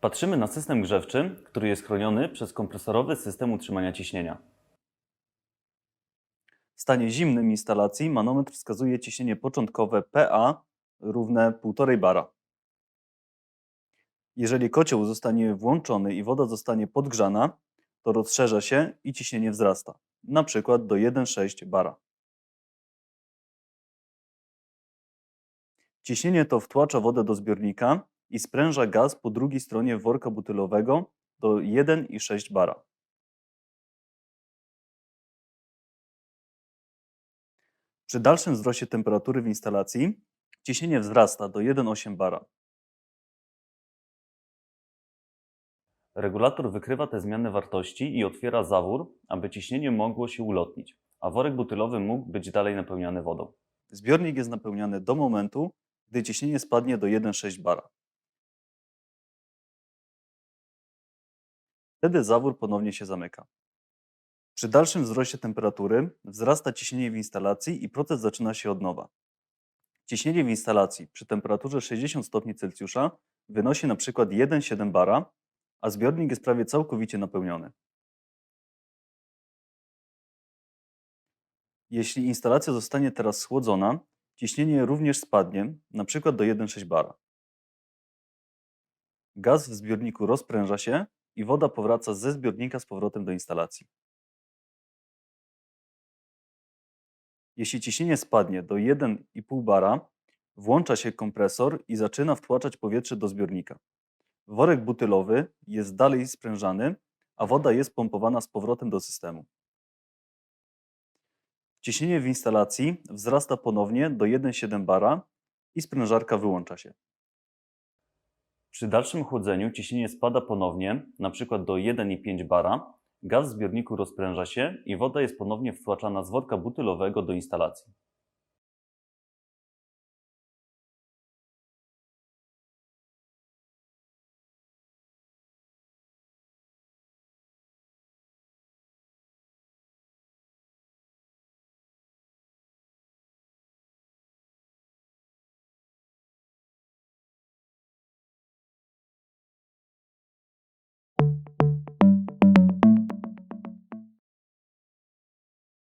Patrzymy na system grzewczy, który jest chroniony przez kompresorowy system utrzymania ciśnienia. W stanie zimnym instalacji manometr wskazuje ciśnienie początkowe PA równe 1,5 bara. Jeżeli kocioł zostanie włączony i woda zostanie podgrzana, to rozszerza się i ciśnienie wzrasta, na przykład do 1,6 bara. Ciśnienie to wtłacza wodę do zbiornika i spręża gaz po drugiej stronie worka butylowego do 1,6 bara. Przy dalszym wzroście temperatury w instalacji ciśnienie wzrasta do 1,8 bara. Regulator wykrywa te zmienne wartości i otwiera zawór, aby ciśnienie mogło się ulotnić, a worek butylowy mógł być dalej napełniany wodą. Zbiornik jest napełniany do momentu, gdy ciśnienie spadnie do 1,6 bara. Wtedy zawór ponownie się zamyka. Przy dalszym wzroście temperatury wzrasta ciśnienie w instalacji i proces zaczyna się od nowa. Ciśnienie w instalacji przy temperaturze 60 stopni Celsjusza wynosi przykład 1,7 bara, a zbiornik jest prawie całkowicie napełniony. Jeśli instalacja zostanie teraz schłodzona, ciśnienie również spadnie, przykład do 1,6 bara. Gaz w zbiorniku rozpręża się i woda powraca ze zbiornika z powrotem do instalacji. Jeśli ciśnienie spadnie do 1,5 bara, włącza się kompresor i zaczyna wtłaczać powietrze do zbiornika. Worek butylowy jest dalej sprężany, a woda jest pompowana z powrotem do systemu. Ciśnienie w instalacji wzrasta ponownie do 1,7 bara i sprężarka wyłącza się. Przy dalszym chłodzeniu ciśnienie spada ponownie, przykład do 1,5 bara, gaz w zbiorniku rozpręża się i woda jest ponownie wtłaczana z worka butylowego do instalacji.